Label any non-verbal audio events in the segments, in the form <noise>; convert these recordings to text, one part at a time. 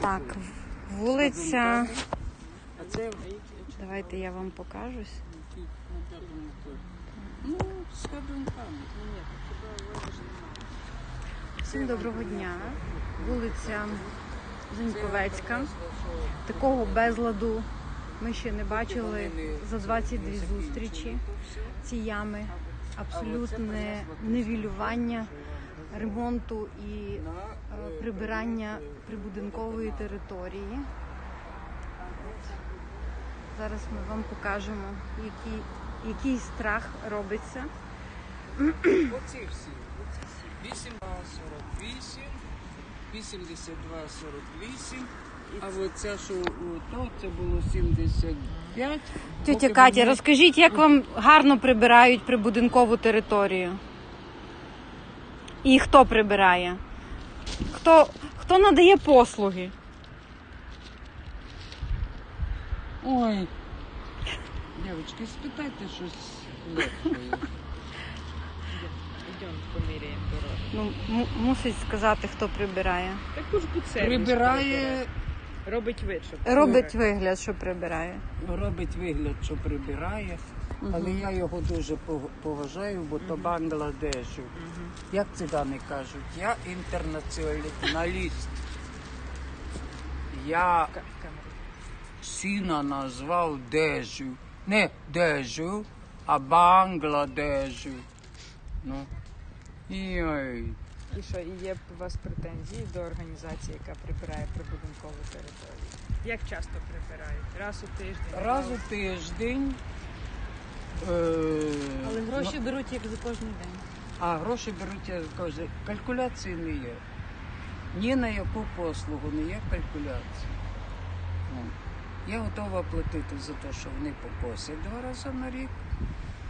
Так, вулиця. А це Давайте я вам покажусь. Ну. Ну. Всім доброго дня. Вулиця Зеньковецька. Такого безладу ми ще не бачили за 22 зустрічі. Ці ями абсолютне нивілювання ремонту і е, прибирання прибудинкової території. Зараз ми вам покажемо, який, який страх робиться. Оці всі. Оці всі. 8, 48, 82, 48. А оця, що то, це було 75. Тетя Катя, розкажіть, як вам гарно прибирають прибудинкову територію? І хто прибирає? Хто, хто надає послуги? Ой. Дівчатки, спитайте щось легкое. Йдемо поміряємо дорогу. Ну, му- мусить сказати, хто прибирає. Таку ж під сервіс Прибирає, Робить вид, що Робить вигляд, що прибирає. робить вигляд, що прибирає, але я його дуже поважаю, бо то Бангладешу. Як цигани кажуть, я інтернаціоналіст. Я сина назвав Дежу. Не Дежу, а Бангладежу. Ну. І, ой. І що, і є у вас претензії до організації, яка прибирає прибудинкову територію? Як часто прибирають? Раз у тиждень? Раз у тиждень. Е, Але гроші беруть як за кожен день. а гроші беруть, я кажу, калькуляції не є. Ні на яку послугу не є калькуляції. Ну, Я готова платити за те, що вони покосять два рази на рік,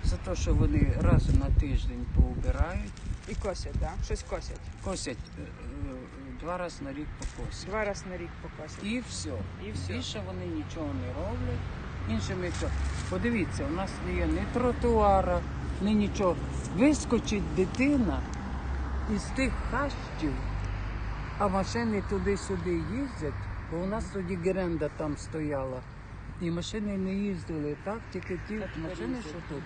за те, що вони раз на тиждень поубирають, І косять, так? Да? Щось косять. косять е, е, два рази на рік покосять. Два рази на рік покосять. І все. І все. Більше вони нічого не роблять. Іншими то. Подивіться, у нас не є ні тротуара, ні нічого. Вискочить дитина із тих хащів, а машини туди-сюди їздять, бо у нас тоді геренда там стояла. І машини не їздили, так? Тільки ті машини, що тут.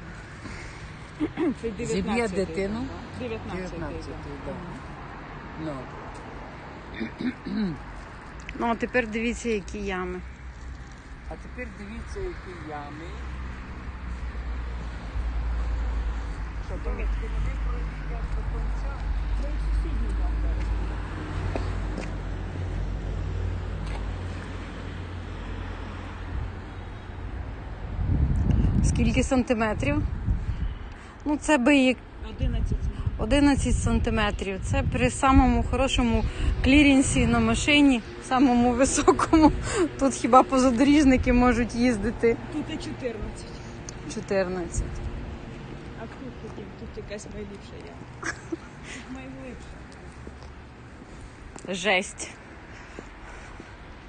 <clears throat> Це 19 Зіб'є дитину? 19 19, так. так. Ну. Ну, а тепер дивіться, які ями. А тепер дивіться, які ями. Що? Вони пройдуть до кінця. Це і сусідні там зараз. Скільки сантиметрів? Ну, це би і 11 11 сантиметрів. Це при самому хорошому клірінсі на машині, самому високому. Тут хіба позадоріжники можуть їздити Тут і 14. 14. А тут хотів, тут якась найліпша є. Тут <laughs> найліпша. Жесть.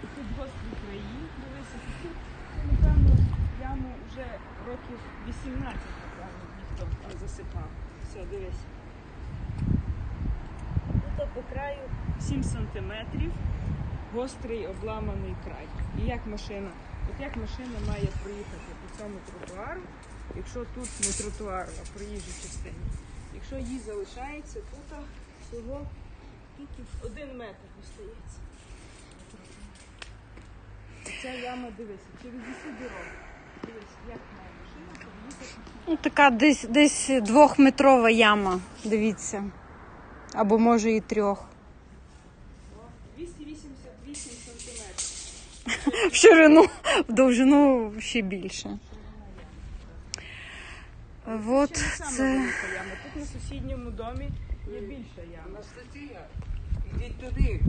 Тут гострі краї, дивися, тут, напевно, яму вже років 18, напевно, ніхто засипав. Все, дивись. Тут по краю 7 сантиметрів, гострий обламаний край. І як машина, от як машина має проїхати по цьому тротуару, якщо тут не тротуар, а проїжджій частині. Якщо їй залишається тут всього тут один метр остається. Ця яма, дивися, через усі дороги. Дивись, як має машина проїхати. Ну, така десь, десь двохметрова яма. Дивіться. Або може і трьох. 288 сантиметрів. В ширину, в довжину ще більше. От це. велика яма. Тут на сусідньому домі є більша яма. Анастасія, ідіть туди,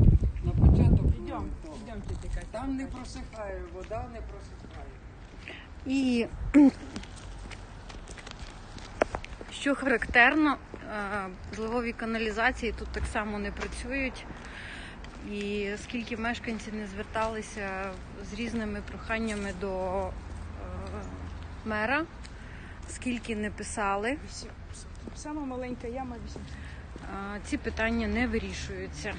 на початок. Йдемо, йдемо тільки Там не просихає, вода не просихає. І що характерно, е, зливові каналізації тут так само не працюють. І скільки мешканці не зверталися з різними проханнями до е, мера, скільки не писали, Сама маленька яма 8 сантиметрів. а, ці питання не вирішуються.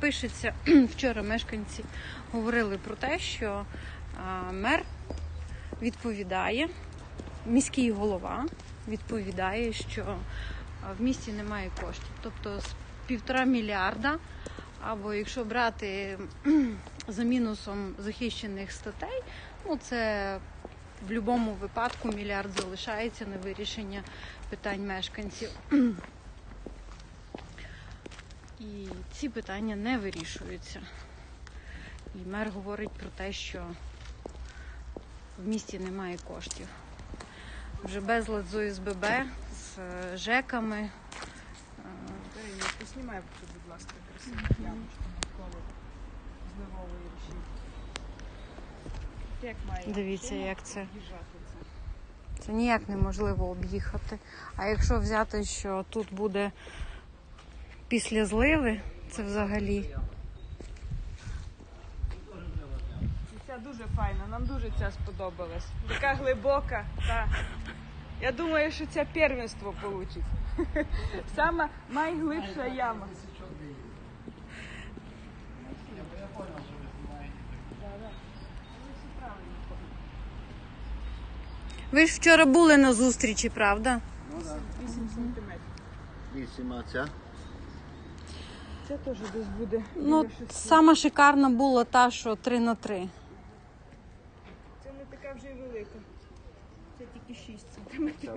Пишеться <clears throat> вчора мешканці говорили про те, що мер відповідає, міський голова відповідає, що в місті немає коштів. Тобто з півтора мільярда, або якщо брати за мінусом захищених статей, ну це в будь-якому випадку мільярд залишається на вирішення питань мешканців. І ці питання не вирішуються. І мер говорить про те, що в місті немає коштів. Вже безлад з ОСББ, з е, ЖЕКами. Е, Дарина, поснімай, будь ласка, красиву ямочку навколо зливової. Як Дивіться, як це? Це ніяк неможливо об'їхати. А якщо взяти, що тут буде після зливи, це взагалі. І Ця дуже файна, нам дуже ця сподобалась. Така глибока. Та. Я думаю, що це первенство получить. <laughs> Сама найглибша яма. Ви ж вчора були на зустрічі, правда? 8 сантиметрів. Вісім, а ця? Це теж десь буде. Ну, сама шикарна була та, що 3 на 3. Й велика. Це тільки 6 сантиметрів.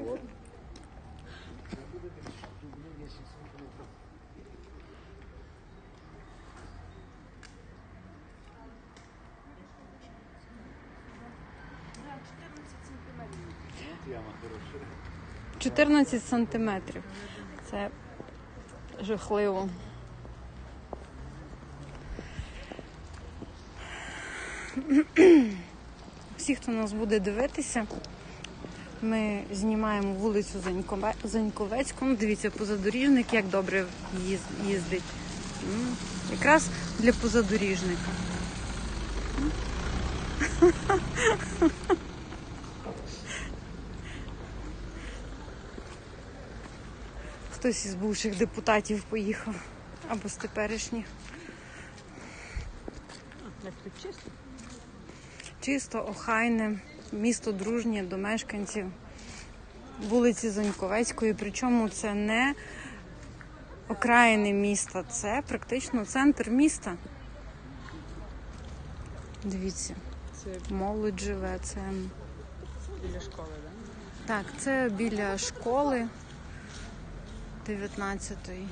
Яма хороша. 14 сантиметрів. Це жахливо. Всі, хто нас буде дивитися, ми знімаємо вулицю Заньковецьку. Ну, дивіться, позадоріжник, як добре їздить. Якраз для позадоріжника. Хтось із бувших депутатів поїхав або з теперішніх. Як тут? Чисто, охайне, місто дружнє до мешканців вулиці Заньковецької. Причому це не окраїни міста, це практично центр міста. Дивіться, молодь живе, це біля школи, так? так, це біля школи 19-ї,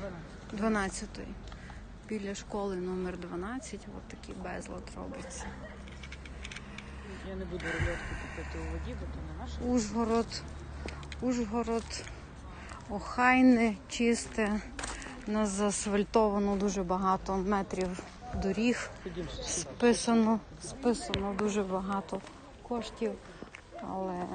12-ї. Біля школи номер 12, от такий безлад робиться. Я не буду рульотку купити у воді, бо то не наша. Ужгород, Ужгород, охайне, чисте. Нас заасфальтовано дуже багато метрів доріг. Списано, списано дуже багато коштів, але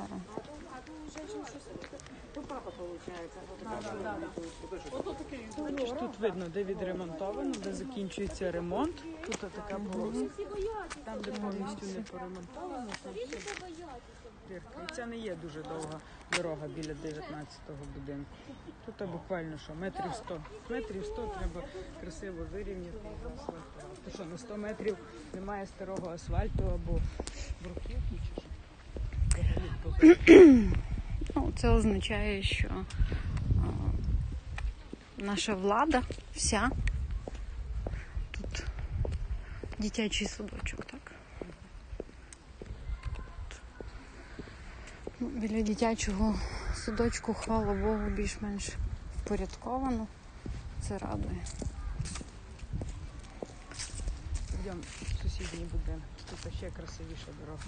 Бачиш, тут видно, де відремонтовано, де закінчується ремонт. Тут така полоска. Там, де повністю не поремонтовано, там все. І це не є дуже довга дорога біля 19-го будинку. Тут буквально що, метрів 100. Метрів 100 треба красиво вирівняти і заасфальтувати. То що, на 100 метрів немає старого асфальту або бруківки чи що? Це означає, що наша влада вся тут дитячий садочок, так? Ну, біля дитячого садочку, хвала Богу, більш-менш впорядковано. Це радує. Йдемо в сусідній будинок. Тут ще красивіша дорога.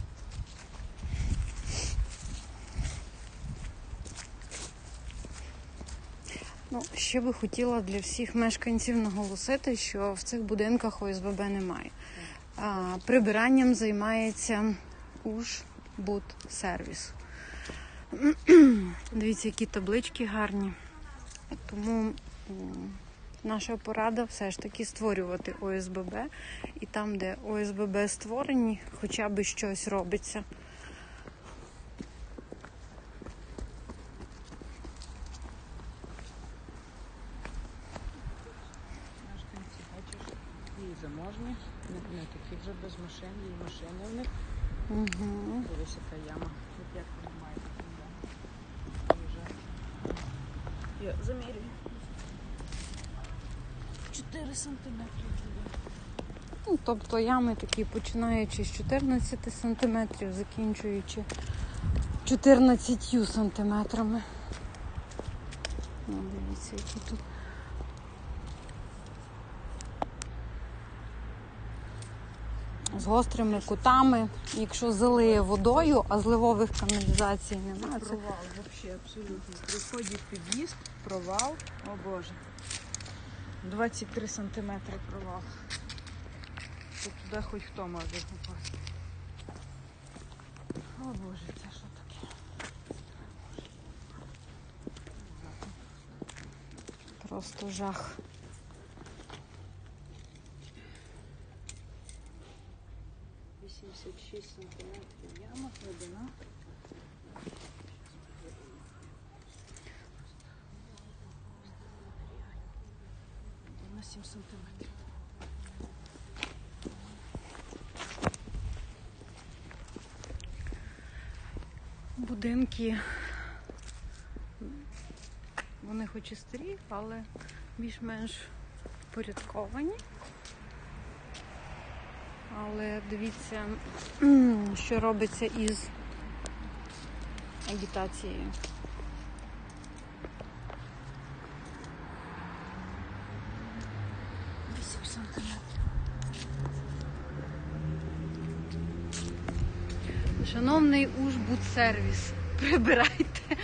Ну, ще би хотіла для всіх мешканців наголосити, що в цих будинках ОСББ немає. А, прибиранням займається Ужбудсервіс. <clears throat> Дивіться, які таблички гарні. Тому наша порада все ж таки створювати ОСББ. І там, де ОСББ створені, хоча б щось робиться. і заможні, не, не такі вже без машин, є і машини в них. Угу. Дивись, яка яма. От як яму. Дуже. Я замірюю. 4 сантиметри. Ну, тобто ями такі, починаючи з 14 сантиметрів, закінчуючи 14 сантиметрами. Ну, дивіться, які тут. Гострими кутами. Якщо залиє водою, а зливових каналізацій немає, це Провал взагалі абсолютно. При вході в під'їзд, провал. О Боже. 23 сантиметри провал. Тут туди хоч хто може попасти. О Боже, це що таке? просто жах. – 86 сантиметрів яма, глибина. На 7 сантиметрів. Будинки, вони хоч і старі, але більш-менш впорядковані. Але дивіться, <clears throat> що робиться із агітацією. Шановний Ужбудсервіс, <laughs> прибирайте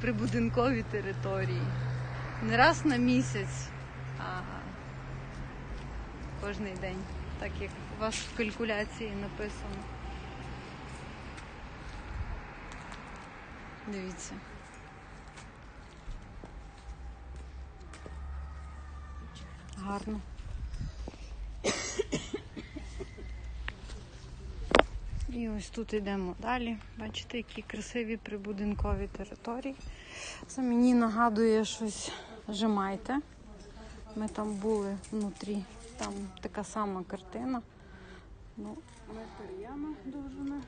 прибудинкові території. Не раз на місяць, а кожний день, так як у вас в калькуляції написано. Дивіться. Гарно. І ось тут йдемо далі. Бачите, які красиві прибудинкові території. Це мені нагадує щось Жемайте. Ми там були внутрі, там така сама картина. Ну, Метр яма довжина.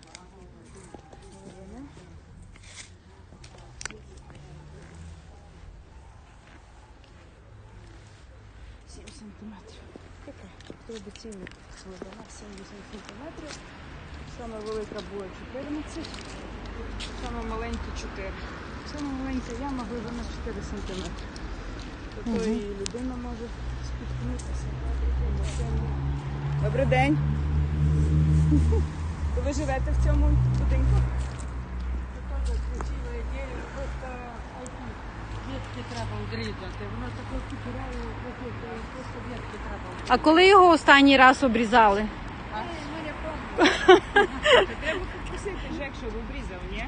Довжина. Сім сантиметрів. Така традиційна глибина 70 сантиметрів. Саме велика була 14, саме маленькі 4. Саме маленька яма глибина 4 сантиметри. Тобто Мгм. і людина може спіткнутися. Добрий день. <laughs> Ви живете в цьому будинку? Ветки треба відрізати. Воно таке купірає, просто ветки треба. а коли його останній раз обрізали? Треба попросити Жек, щоб обрізав, ні?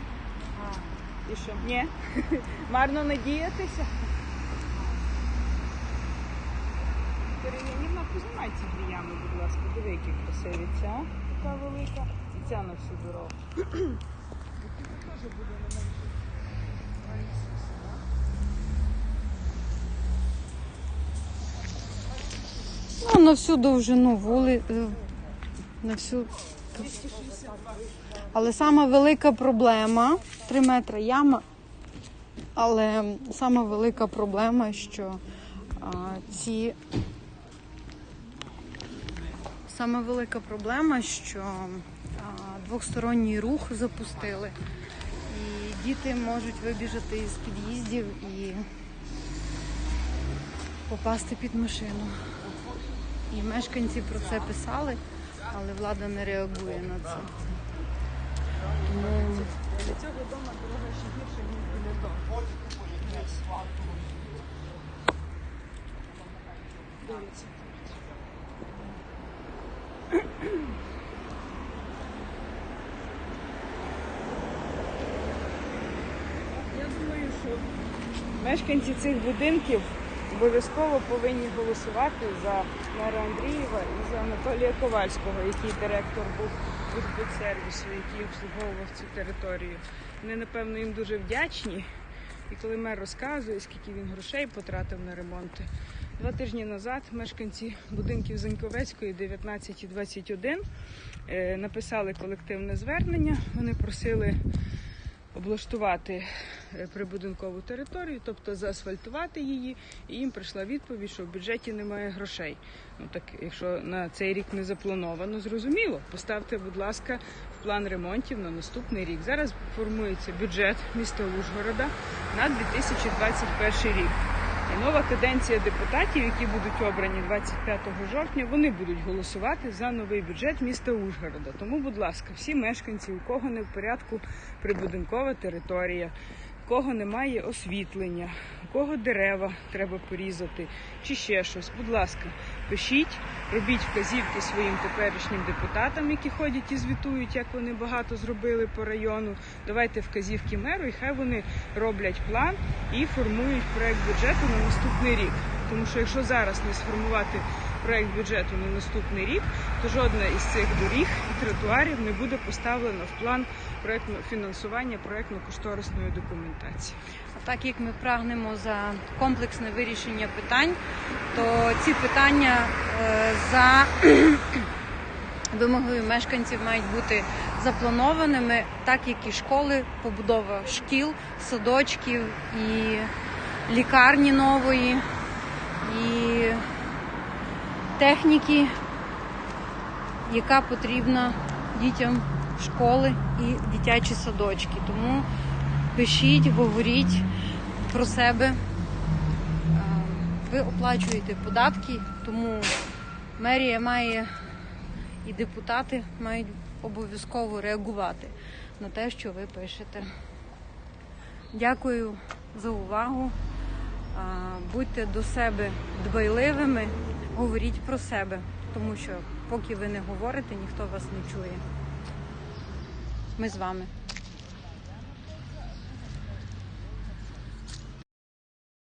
І що? Ні? Марно надіятися. Познімай ці дві будь ласка. Диви, які красиві. Ця така велика і ця на всю дорогу. Тут теж буде не менше. Ну, на всю довжину вули. е, На всю... Але сама велика проблема 3 метри яма. Але сама велика проблема, що а, ці. Саме велика проблема, що двохсторонній рух запустили. І діти можуть вибіжати із під'їздів і попасти під машину. І мешканці про це писали, але влада не реагує на це. Тому Для цього дома дорога ще гірша, ніж біля дому. Дивіться. Я думаю, що мешканці цих будинків обов'язково повинні голосувати за мера Андрієва і за Анатолія Ковальського, який директор був сервісу, який обслуговував цю територію. Вони, напевно, їм дуже вдячні. І коли мер розказує, скільки він грошей потратив на ремонти, Два тижні назад мешканці будинків Заньковецької 19 і 21 е, написали колективне звернення. Вони просили облаштувати е, прибудинкову територію, тобто заасфальтувати її, і їм прийшла відповідь, що в бюджеті немає грошей. Ну так, якщо на цей рік не заплановано, зрозуміло. Поставте, будь ласка, в план ремонтів на наступний рік. Зараз формується бюджет міста Ужгорода на 2021 рік. Нова каденція депутатів, які будуть обрані 25 жовтня, вони будуть голосувати за новий бюджет міста Ужгорода. Тому, будь ласка, всі мешканці, у кого не в порядку прибудинкова територія, у кого немає освітлення, у кого дерева треба порізати, чи ще щось, будь ласка, пишіть, робіть вказівки своїм теперішнім депутатам, які ходять і звітують, як вони багато зробили по району. Давайте вказівки меру, і хай вони роблять план і формують проект бюджету на наступний рік. Тому що якщо зараз не сформувати проект бюджету на наступний рік, то жодна із цих доріг і тротуарів не буде поставлена в план проектного фінансування проектно-кошторисної документації. А так як ми прагнемо за комплексне вирішення питань, то ці питання е, за <clears throat> вимогою мешканців мають бути запланованими, так як і школи, побудова шкіл, садочків і лікарні нової, і техніки, яка потрібна дітям школи і дитячі садочки. Тому пишіть, говоріть про себе. Ви оплачуєте податки, тому мерія має і депутати мають обов'язково реагувати на те, що ви пишете. Дякую за увагу. Будьте до себе дбайливими, говоріть про себе, тому що поки ви не говорите, ніхто вас не чує. Ми з вами.